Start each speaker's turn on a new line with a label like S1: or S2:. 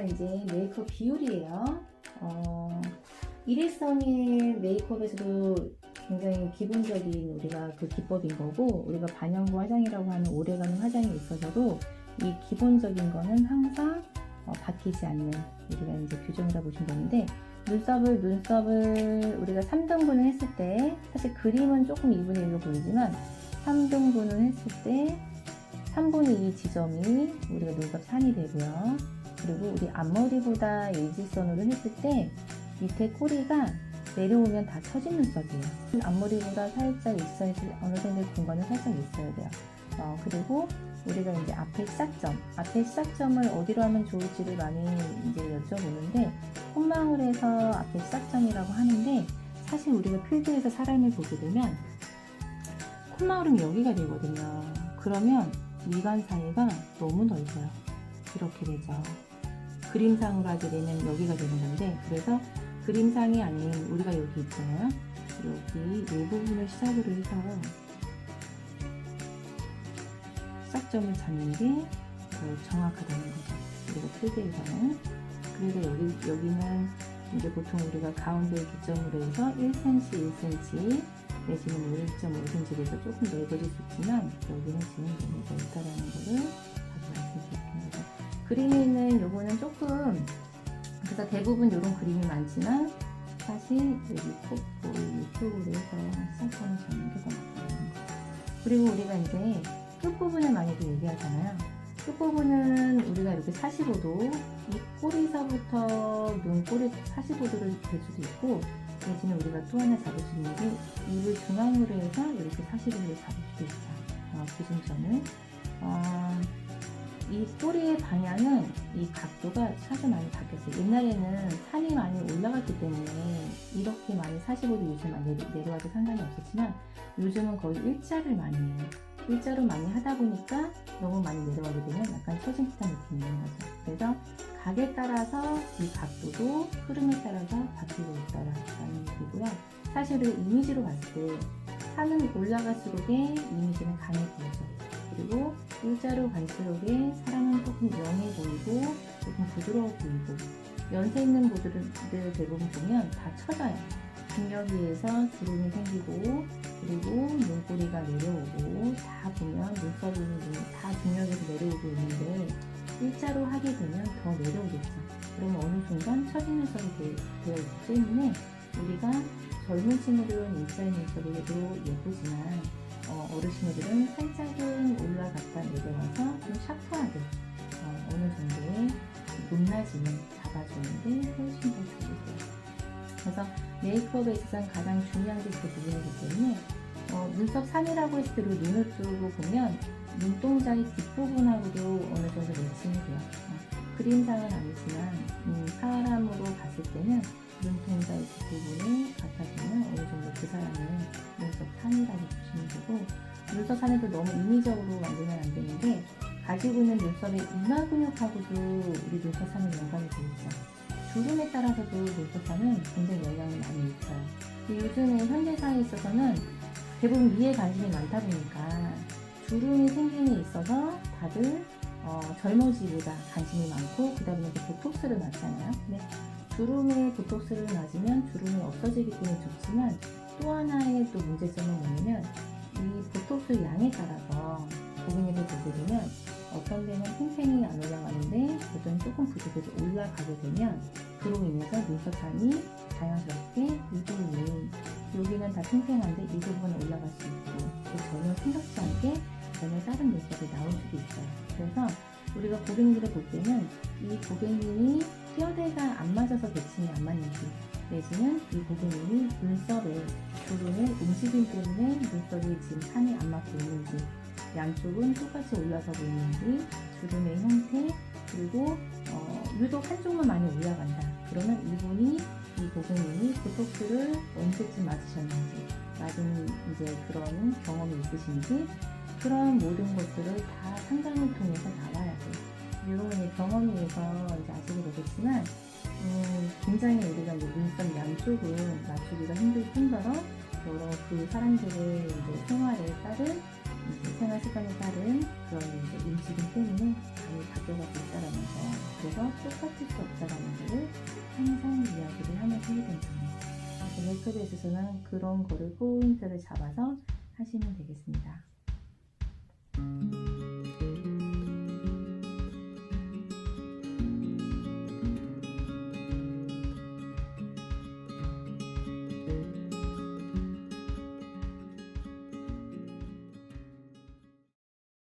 S1: 이제 메이크업 비율이에요. 어, 일회성의 메이크업에서도 굉장히 기본적인 우리가 그 기법인 거고 우리가 반영구 화장이라고 하는 오래가는 화장에 있어서도 이 기본적인 거는 항상 어, 바뀌지 않는 우리가 이제 규정이라 보시면 되는데 눈썹을 눈썹을 우리가 3등분을 했을 때 사실 그림은 조금 2분의 1로 보이지만 3등분을 했을 때 3분의 2 지점이 우리가 눈썹 산이 되고요. 그리고 우리 앞머리보다 일직선으로 했을 때 밑에 꼬리가 내려오면 다 처진 눈썹이에요. 앞머리보다 살짝 일선이 어느 정도 공간은 살짝 있어야 돼요. 어, 그리고 우리가 이제 앞에 시작점, 앞에 시작점을 어디로 하면 좋을지를 많이 이제 여쭤보는데 콧망울 해서 앞에 시작점이라고 하는데 사실 우리가 필드에서 사람을 보게 되면 콧망울은 여기가 되거든요. 그러면 미간 사이가 너무 넓어요. 이렇게 되죠. 그림상으로 하게 되면 여기가 되는 건데 그래서 그림상이 아닌 우리가 여기 있잖아요. 여기 이 부분을 시작으로 해서 시작점을 잡는 게 더 정확하다는 거죠. 그리고 필드에서는 그래서 여기 여기는 이제 보통 우리가 가운데 기점으로 해서 1cm, 1cm 내지는 1.5cm 에서 조금 넓어질 수 있지만 여기는 지금 너무 넓다라는 거를 다시 말씀드릴게요. 그림에는 요거는 조금 그래서 대부분 이런 그림이 많지만 사실 여기 콧볼 이쪽으로 해서 시작점을 잡는 게더 맞다는 거. 그리고 우리가 이제 끝부분을 많이들 얘기하잖아요. 끝부분은 우리가 이렇게 45도, 이 꼬리서부터 눈 꼬리 45도를 될 수도 있고, 대신에 우리가 또 하나 잡을 수 있는 게 입을 중앙으로 해서 이렇게 45도를 잡을 수도 있죠. 어, 기준점을. 어, 이 꼬리의 방향은 이 각도가 사실 많이 바뀌었어요. 옛날에는 산이 많이 올라갔기 때문에 이렇게 많이 45도 요즘 많이 내려- 내려와도 상관이 없었지만 요즘은 거의 일자를 많이 해요. 일자로 많이 하다 보니까 너무 많이 내려가게 되면 약간 처진 듯한 느낌이 있는 거죠. 그래서 각에 따라서 이 각도도 흐름에 따라서 바뀌고 있다라는 얘기고요. 사실 우리가 이미지로 봤을 때 산은 올라갈수록에 이미지는 강해 보이죠. 그리고 일자로 갈수록에 사람은 조금 영해 보이고 조금 부드러워 보이고 연세 있는 분들을 대부분 보면 다 처져요. 중력에 의해서 주름이 생기고 그리고 눈꼬리가 내려오고 다 보면 눈썹이 눈- 다 중력에서 내려오고 있는데 일자로 하게 되면 더 내려오겠죠. 그러면 어느 순간 처진 눈썹이 되- 되어 있기 때문에 우리가 젊은 친구들은 일자인 눈썹이 해도 예쁘지만 어, 어르신들은 살짝은 올라갔다 내려와서 좀 샤프하게 어, 어느 정도의 높낮이는 잡아주는 게 훨씬 더 좋으세요. 그래서 메이크업에 있어서 가장 중요한 게 그 부분이기 때문에 어, 눈썹 산이라고 했을 때 눈을 뜨고 보면 눈동자의 뒷부분하고도 어느 정도 매칭이 돼요. 어, 그림상은 아니지만 음, 사람으로 봤을 때는 눈동자의 뒷부분을 갖다 보면 어느 정도 그 사람의 눈썹 산이라고 보시면 되고 눈썹 산에도 너무 인위적으로 만들면 안 되는데 가지고 있는 눈썹의 이마 근육하고도 우리 눈썹 산은 연관이 있죠. 주름에 따라서도 눈썹 산은 굉장히 영향을 많이 미쳐요. 요즘에 현대사에 있어서는 대부분 미에 관심이 많다 보니까 주름이 생김에 있어서 다들 어, 젊어지기보다 관심이 많고 그 다음에 이제 보톡스를 맞잖아요. 근데 주름에 보톡스를 맞으면 주름이 없어지기 때문에 좋지만 또 하나의 또 문제점은 뭐냐면 이 보톡스 양에 따라서 고객님들 보게 되면 어떤 데는 팽팽히 안 올라가는데 어떤 조금 부족해서 올라가게 되면 그로 인해서 눈썹산이 자연스럽게 이 부분이 여기는 다 팽팽한데 이 부분은 올라갈 수 있고 또 전혀 생각지 않게 전혀 다른 눈썹이 나올 수도 있어요. 그래서 우리가 고객님들을 볼 때는 이 고객님이 뼈대가 안 맞아서 대칭이 안 맞는지 내지는 이 고객님이 눈썹에 주름의 움직임 때문에 눈썹이 지금 산이 안 맞고 있는지 양쪽은 똑같이 올라서고 있는지 주름의 형태 그리고 어, 유독 한쪽만 많이 올라간다 그러면 이분이 이 고객님이 보톡스를 언제쯤 맞으셨는지 맞은 이제 그런 경험이 있으신지 그런 모든 것들을 다 상담을 통해서 나와야 돼요. 경험에 의해서 이제 아시게 되겠지만 음, 굉장히 우리가 이제 눈썹 양쪽은 맞추기가 힘들 뿐더러 여러 그 사람들의 이제 생활에 따른 이제 생활 습관에 따른 그런 이제 움직임 때문에 많이 바뀌어가고 있다라는 거. 그래서 똑같을 수 없다라는 것을 항상 이야기를 하면서 해야 된답니다. 그래서 메커드에 있어서는 그런 거를 포인트를 잡아서 하시면 되겠습니다. Thank you.